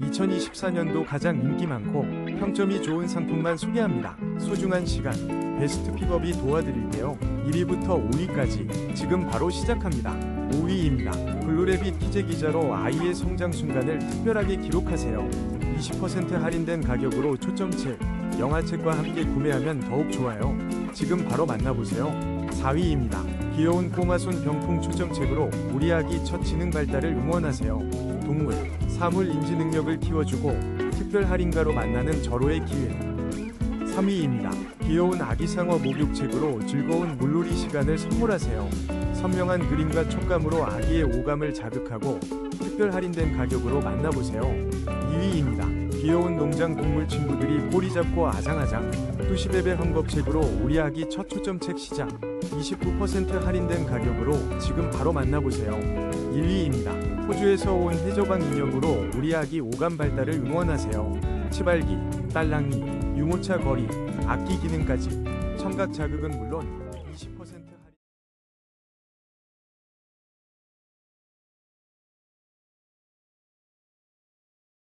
2024년도 가장 인기 많고 평점이 좋은 상품만 소개합니다. 소중한 시간, 베스트 픽업이 도와드릴게요. 1위부터 5위까지 지금 바로 시작합니다. 5위입니다. 블루레빗 키제 기자로 아이의 성장 순간을 특별하게 기록하세요. 20% 할인된 가격으로 초점책, 영화책과 함께 구매하면 더욱 좋아요. 지금 바로 만나보세요. 4위입니다. 귀여운 꼬마손 병풍 초점책으로 우리 아기 첫 지능 발달을 응원하세요. 동물, 사물 인지 능력을 키워주고 특별 할인가로 만나는 절호의 기회. 3위입니다. 귀여운 아기 상어 목욕책으로 즐거운 물놀이 시간을 선물하세요. 선명한 그림과 촉감으로 아기의 오감을 자극하고 특별 할인된 가격으로 만나보세요. 2위입니다. 귀여운 농장 동물 친구들이 꼬리 잡고 아장아장 뚜시베베 헝겊책으로 우리 아기 첫 초점책 시작 29% 할인된 가격으로 지금 바로 만나보세요 1위입니다 호주에서 온 해저방 인형으로 우리 아기 오감 발달을 응원하세요. 치발기, 딸랑이, 유모차 거리, 악기 기능까지. 청각 자극은 물론 20%